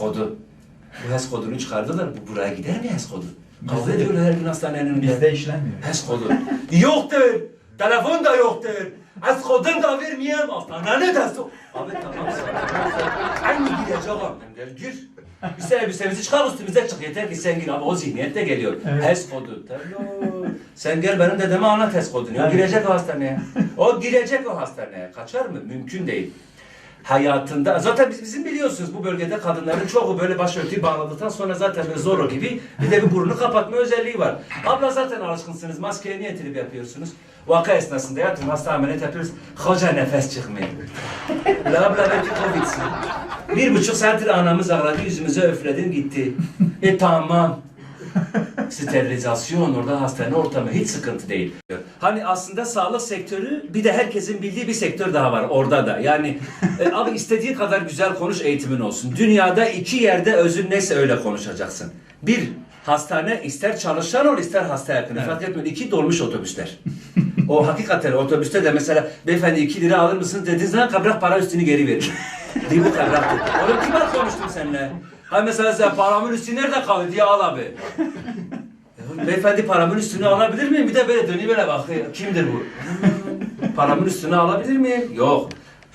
kodu. Bu HES kodunu çıkardılar. Bu buraya gider mi HES kodu? Kavga ediyorlar her gün hastanenin önünde. Bizde işlenmiyor. HES kodu. Yoktur. Telefon da yoktur. HES kodunu da vermeyeyim. Hastane de so- Abi tamam sana. Aynı gideceğim. Gel gir. Biz elbisemizi çıkar üstümüze çık. Yeter ki sen gir. Abi o zihniyette geliyor. Evet. HES kodu. Tabii. Sen gel benim dedeme anlat HES kodunu. O girecek o hastaneye. O girecek o hastaneye. Kaçar mı? Mümkün değil hayatında zaten biz, bizim biliyorsunuz bu bölgede kadınların çoğu böyle başörtüyü bağladıktan sonra zaten böyle Zorro gibi bir de bir burnu kapatma özelliği var. Abla zaten alışkınsınız maskeye niye trip yapıyorsunuz? Vaka esnasında yatın hasta ameliyat yapıyoruz. Hoca nefes çıkmıyor. La abla belki covidsin. Bir buçuk saattir anamız ağladı yüzümüze öfledin gitti. E tamam. Sterilizasyon orada hastane ortamı hiç sıkıntı değil. Hani aslında sağlık sektörü bir de herkesin bildiği bir sektör daha var orada da. Yani e, abi istediği kadar güzel konuş eğitimin olsun. Dünyada iki yerde özün neyse öyle konuşacaksın. Bir hastane ister çalışan ol ister hasta yakını fark etmiyor. İki dolmuş otobüsler. o hakikaten otobüste de mesela beyefendi 2 lira alır mısınız dediğiniz zaman kabrak para üstünü geri verir. Değil mi kabrak? Oğlum kim var konuştum seninle? Ha mesela sen paramın üstü nerede kalıyor diye al abi. Beyefendi paramın üstünü alabilir miyim? Bir de böyle dönüyor böyle bakıyor. Kimdir bu? paramın üstünü alabilir miyim? Yok.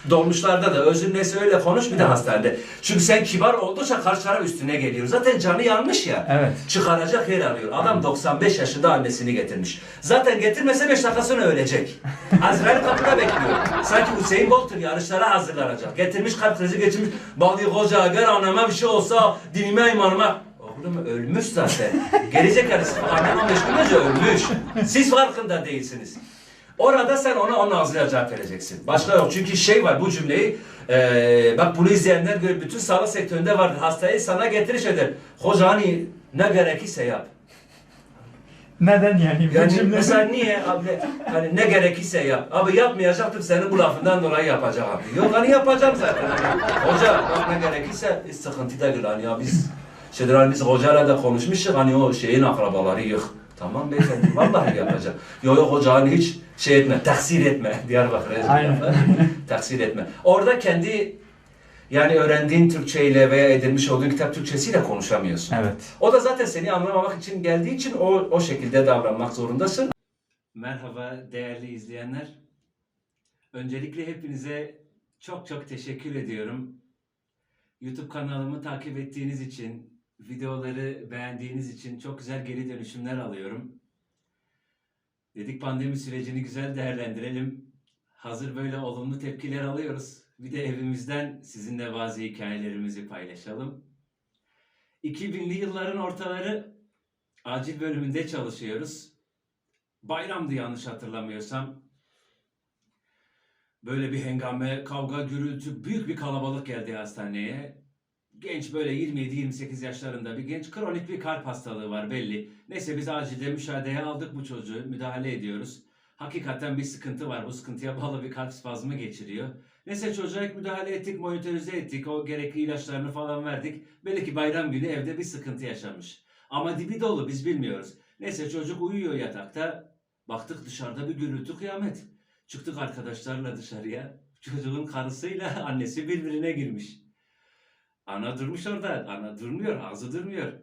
Dolmuşlarda da özün neyse öyle konuş bir de hastanede. Çünkü sen kibar oldukça karşı taraf üstüne geliyor. Zaten canı yanmış ya. Evet. Çıkaracak yer arıyor. Adam 95 yaşında annesini getirmiş. Zaten getirmese 5 dakika sonra ölecek. Azrail kapıda bekliyor. Sanki Hüseyin Bolt'un yarışlara hazırlanacak. Getirmiş kalp krizi geçirmiş. Bali koca gel anama bir şey olsa dinime imanıma. Oğlum ölmüş zaten. Gelecek karısı. 15 gün önce ölmüş. Siz farkında değilsiniz. Orada sen ona onun ağzıyla cevap vereceksin. Başka yok. Çünkü şey var bu cümleyi eee bak bunu izleyenler gör bütün sağlık sektöründe vardır. Hastayı sana getiriş eder. Hoca hani ne gerekirse yap. Neden yani? Yani cümle- mesela niye abi hani ne gerekirse yap. Abi yapmayacaktım senin bu lafından dolayı yapacağım abi. Yok hani yapacağım zaten. Hani, hoca bak ne gerekirse hiç sıkıntı değil hani ya biz şeydir hani biz hocayla da konuşmuştuk hani o şeyin akrabaları yok. Tamam beyefendi vallahi yapacağım. Yok yok hoca hani hiç şey etme, taksir etme. Yapar. taksir etme. Orada kendi yani öğrendiğin Türkçeyle veya edinmiş olduğun kitap Türkçesiyle konuşamıyorsun. Evet. O da zaten seni anlamamak için geldiği için o, o şekilde davranmak zorundasın. Merhaba değerli izleyenler. Öncelikle hepinize çok çok teşekkür ediyorum. YouTube kanalımı takip ettiğiniz için, videoları beğendiğiniz için çok güzel geri dönüşümler alıyorum. Dedik pandemi sürecini güzel değerlendirelim. Hazır böyle olumlu tepkiler alıyoruz. Bir de evimizden sizinle bazı hikayelerimizi paylaşalım. 2000'li yılların ortaları acil bölümünde çalışıyoruz. Bayramdı yanlış hatırlamıyorsam. Böyle bir hengame, kavga, gürültü, büyük bir kalabalık geldi hastaneye. Genç böyle 27-28 yaşlarında bir genç kronik bir kalp hastalığı var belli. Neyse biz acilde müşaheleye aldık bu çocuğu, müdahale ediyoruz. Hakikaten bir sıkıntı var. Bu sıkıntıya bağlı bir kalp spazmı geçiriyor. Neyse çocuğa ilk müdahale ettik, monitörize ettik. O gerekli ilaçlarını falan verdik. Belli ki bayram günü evde bir sıkıntı yaşamış. Ama dibi dolu biz bilmiyoruz. Neyse çocuk uyuyor yatakta. Baktık dışarıda bir gürültü kıyamet. Çıktık arkadaşlarla dışarıya. Çocuğun karısıyla annesi birbirine girmiş. Ana durmuş orada. Ana durmuyor. Ağzı durmuyor.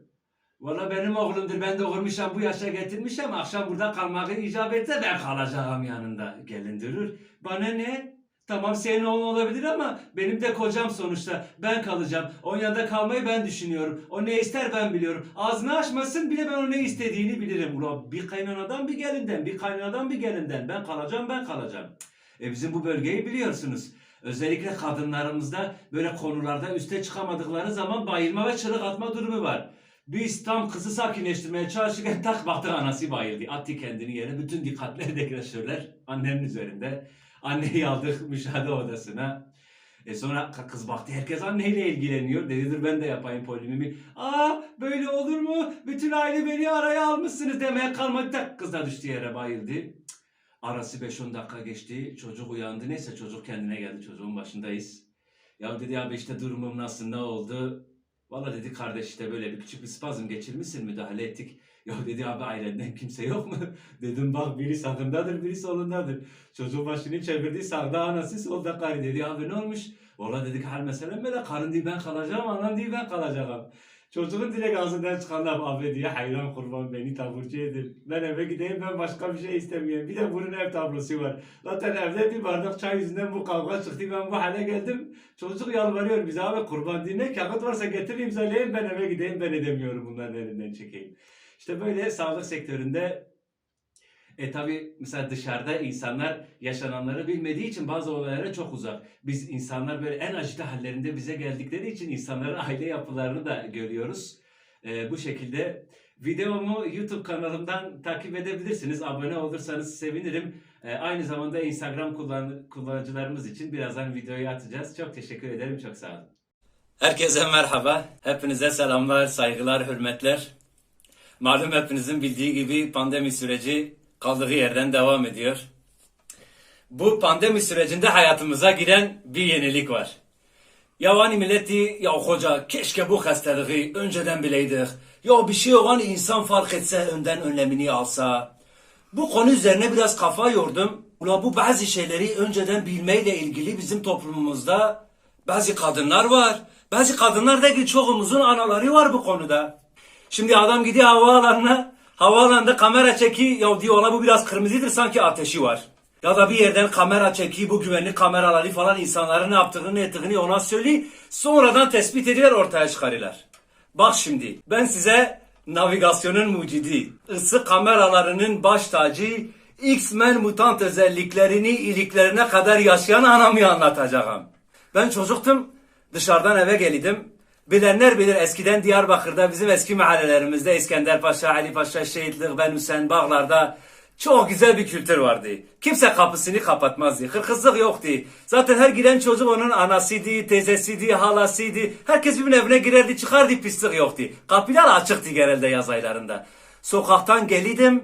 Valla benim oğlumdur. Ben doğurmuşam bu yaşa getirmişim. Akşam burada kalmayı icap etse ben kalacağım yanında. Gelin durur. Bana ne? Tamam senin oğlun olabilir ama benim de kocam sonuçta. Ben kalacağım. Onun yanında kalmayı ben düşünüyorum. O ne ister ben biliyorum. Ağzını açmasın bile ben o ne istediğini bilirim. Ulan bir kaynanadan bir gelinden, bir kaynanadan bir gelinden. Ben kalacağım, ben kalacağım. E bizim bu bölgeyi biliyorsunuz. Özellikle kadınlarımızda böyle konularda üste çıkamadıkları zaman bayılma ve çığlık atma durumu var. Biz tam kızı sakinleştirmeye çalışırken tak baktık anası bayıldı. Attı kendini yere. Bütün dikkatleri dekreşörler annenin üzerinde. Anneyi aldık müşahede odasına. E sonra kız baktı herkes anneyle ilgileniyor. Dedi dur ben de yapayım polimimi. Aa böyle olur mu? Bütün aile beni araya almışsınız demeye kalmadı. Tak kız da düştü yere bayıldı. Arası 5-10 dakika geçti. Çocuk uyandı. Neyse çocuk kendine geldi. Çocuğun başındayız. Ya dedi abi işte durumum nasıl ne oldu? Valla dedi kardeş işte böyle bir küçük bir spazm geçirmişsin müdahale ettik. Ya dedi abi ailenden kimse yok mu? Dedim bak biri sağındadır biri solundadır. Çocuğun başını çevirdi sağda anası solda karı dedi abi ne olmuş? Valla dedik her mesele böyle karın diye ben kalacağım, anan diye ben kalacağım. Çocuğun direkt ağzından çıkan laf abi diye hayran kurban beni taburcu edin. Ben eve gideyim ben başka bir şey istemiyorum. Bir de bunun ev tablosu var. Zaten evde bir bardak çay yüzünden bu kavga çıktı ben bu hale geldim. Çocuk yalvarıyor bize abi kurban dinle kağıt varsa getir imzalayayım ben eve gideyim ben edemiyorum bunların elinden çekeyim. İşte böyle sağlık sektöründe e tabi mesela dışarıda insanlar yaşananları bilmediği için bazı olaylara çok uzak. Biz insanlar böyle en acılı hallerinde bize geldikleri için insanların aile yapılarını da görüyoruz. E, bu şekilde videomu YouTube kanalımdan takip edebilirsiniz. Abone olursanız sevinirim. E, aynı zamanda Instagram kullan kullanıcılarımız için birazdan videoyu atacağız. Çok teşekkür ederim. Çok sağ olun. Herkese merhaba. Hepinize selamlar, saygılar, hürmetler. Malum hepinizin bildiği gibi pandemi süreci kaldığı yerden devam ediyor. Bu pandemi sürecinde hayatımıza giren bir yenilik var. Ya hani milleti ya hoca keşke bu hastalığı önceden bileydik. Ya bir şey olan insan fark etse önden önlemini alsa. Bu konu üzerine biraz kafa yordum. Ula bu bazı şeyleri önceden bilmeyle ilgili bizim toplumumuzda bazı kadınlar var. Bazı kadınlar da ki çoğumuzun anaları var bu konuda. Şimdi adam gidiyor havaalanına. Havaalanında kamera çeki ya diyor ona bu biraz kırmızıdır sanki ateşi var. Ya da bir yerden kamera çeki bu güvenlik kameraları falan insanların ne yaptığını ne ettiğini ona söylüyor. Sonradan tespit ediyor ortaya çıkarırlar. Bak şimdi ben size navigasyonun mucidi, ısı kameralarının baş tacı, X-Men mutant özelliklerini iliklerine kadar yaşayan anamı anlatacağım. Ben çocuktum, dışarıdan eve geldim. Bilenler bilir eskiden Diyarbakır'da bizim eski mahallelerimizde İskenderpaşa, Ali Paşa, Şehitlik, Ben Hüseyin Bağlar'da çok güzel bir kültür vardı. Kimse kapısını kapatmazdı. Hırkızlık yoktu. Zaten her giren çocuk onun anasıydı, teyzesiydi, halasıydı. Herkes birbirinin evine girerdi, çıkardı, pislik yoktu. Kapılar açıktı genelde yaz aylarında. Sokaktan gelidim,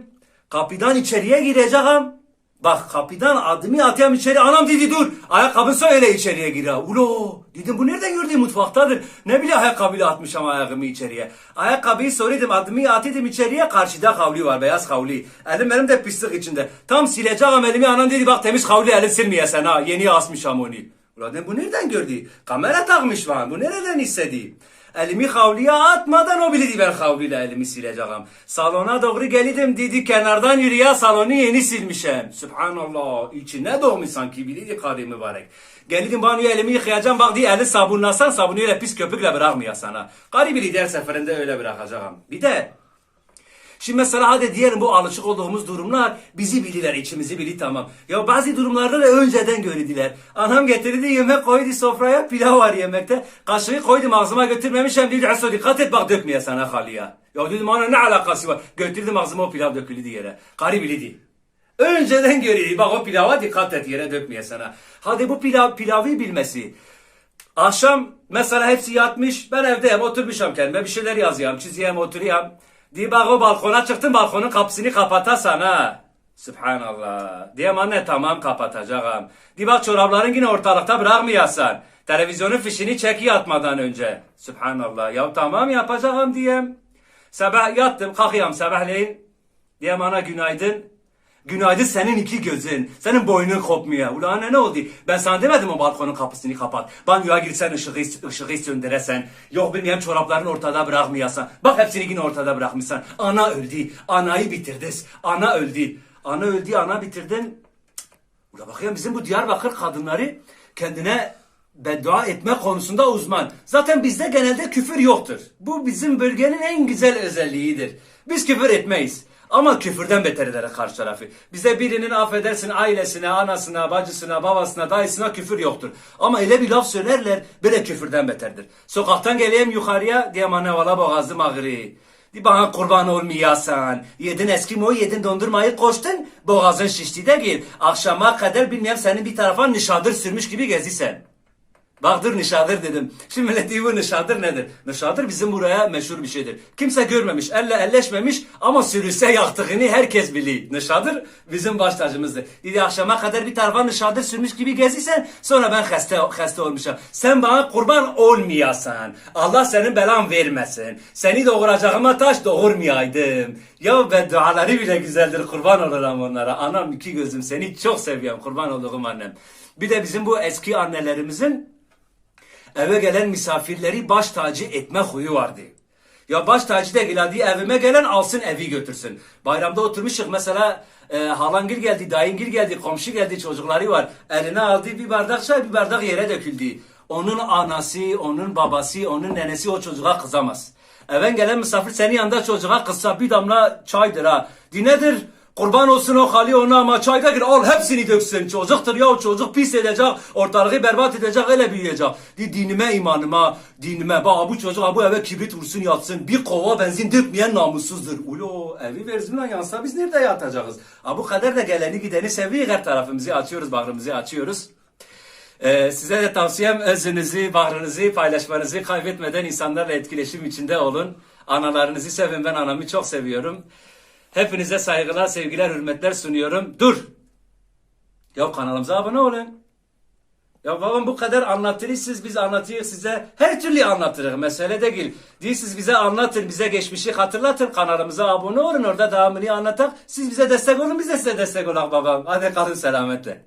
kapıdan içeriye gireceğim. Bak kapıdan adımı atayım içeri. Anam dedi dur. Ayakkabısı öyle içeriye gir. ha. Ulo. Dedim bu nereden gördüğü mutfaktadır. Ne bile ayakkabıyla atmışım ayağımı içeriye. Ayakkabıyı soruyordum adımı atıyordum içeriye. Karşıda havlu var beyaz havlu. Elim benim de pislik içinde. Tam sileceğim elimi anam dedi bak temiz havlu elin silmeyesen ha. Yeni asmışım onu. Ulan bu nereden gördü? Kamera takmış var. Bu nereden istedi? Elimi havluya atmadan o bildi ben havluyla elimi sileceğim. Salona doğru gelidim dedi kenardan yürü ya salonu yeni silmişim. Subhanallah içine doğmuş sanki bildi karı mübarek. Gelidim banyoya elimi yıkayacağım bak diye eli sabunlasan sabunu öyle pis köpükle bırakmıyor sana. Karı bildi seferinde öyle bırakacağım. Bir de Şimdi mesela hadi diyelim bu alışık olduğumuz durumlar bizi bilirler, içimizi bilir tamam. Ya bazı durumlarda da önceden gördüler. Anam getirdi yemek koydu sofraya pilav var yemekte. Kaşığı koydum ağzıma götürmemişim dedi Aso dikkat et bak dökmeye sana halıya. Ya dedim ana ne alakası var. Götürdüm ağzıma o pilav döküldü yere. Karı bildi. Önceden görüyor. Bak o pilava dikkat et yere dökmeye sana. Hadi bu pilav, pilavı bilmesi. Akşam mesela hepsi yatmış. Ben evdeyim oturmuşum kendime bir şeyler yazıyorum. Çiziyorum oturuyorum. Diye bak o balkona çıktım balkonun kapısını kapatasan ha. Subhanallah. Diyem anne tamam kapatacağım. Di bak çorapların yine ortalıkta bırakmayasan. Televizyonun fişini çek yatmadan önce. Subhanallah. Ya tamam yapacağım diyem. Sabah yattım kalkıyorum sabahleyin. Diyem ana günaydın. Günaydın senin iki gözün. Senin boynun kopmuyor. Ulan anne ne oldu? Ben sana demedim o balkonun kapısını kapat. Banyoya girsen ışığı, ışığı söndüresen. Yok bilmeyen çoraplarını ortada bırakmayasan. Bak hepsini yine ortada bırakmışsan. Ana öldü. Anayı bitirdiniz. Ana öldü. Ana öldü, ana bitirdin. Ula bakayım bizim bu Diyarbakır kadınları kendine beddua etme konusunda uzman. Zaten bizde genelde küfür yoktur. Bu bizim bölgenin en güzel özelliğidir. Biz küfür etmeyiz. Ama küfürden beter eder karşı tarafı. Bize birinin affedersin ailesine, anasına, bacısına, babasına, dayısına küfür yoktur. Ama öyle bir laf söylerler böyle küfürden beterdir. Sokaktan geleyim yukarıya diye bana valla boğazım ağrıyor. Di bana kurban olmayasan. Yedin eskimo, yedin dondurmayı koştun. Boğazın şişti de gel. Akşama kadar bilmem senin bir tarafa nişadır sürmüş gibi gezisen. Bak dur nişadır dedim. Şimdi millet diyor bu nişadır nedir? Nişadır bizim buraya meşhur bir şeydir. Kimse görmemiş, elle elleşmemiş ama sürülse yaktığını herkes bilir. Nişadır bizim baş tacımızdır. Dedi akşama kadar bir tarafa nişadır sürmüş gibi geziysen sonra ben hasta, hasta olmuşum. Sen bana kurban olmayasan. Allah senin belan vermesin. Seni doğuracağıma taş doğurmayaydım. Ya bedduaları bile güzeldir kurban olurum onlara. Anam iki gözüm seni çok seviyorum kurban olduğum annem. Bir de bizim bu eski annelerimizin eve gelen misafirleri baş tacı etme huyu vardı. Ya baş tacı da geldi evime gelen alsın evi götürsün. Bayramda oturmuşuk mesela e, halangil geldi, dayıngil geldi, komşu geldi çocukları var. Eline aldı bir bardak çay bir bardak yere döküldü. Onun anası, onun babası, onun nenesi o çocuğa kızamaz. Even gelen misafir senin yanında çocuğa kızsa bir damla çaydır ha. Dinedir Kurban olsun o hali ona ama çayda gir al hepsini döksün. Çocuktur ya o çocuk pis edecek, ortalığı berbat edecek, öyle büyüyecek. Di, dinime imanıma, dinime. Bak bu çocuk bu eve kibrit vursun yatsın. Bir kova benzin dökmeyen namussuzdur. Ulo evi verzimle yansa biz nerede yatacağız? Ha bu kadar da geleni gideni seviyor her tarafımızı açıyoruz, bağrımızı açıyoruz. Ee, size de tavsiyem özünüzü, bahrınızı paylaşmanızı kaybetmeden insanlarla etkileşim içinde olun. Analarınızı sevin. Ben anamı çok seviyorum. Hepinize saygılar, sevgiler, hürmetler sunuyorum. Dur! Ya kanalımıza abone olun. Ya babam bu kadar anlatırız siz biz anlatıyoruz size. Her türlü anlatırız. Mesele değil. Değil siz bize anlatın, bize geçmişi hatırlatın. Kanalımıza abone olun. Orada devamını anlatak. Siz bize destek olun, biz de size destek olak babam. Hadi kalın selametle.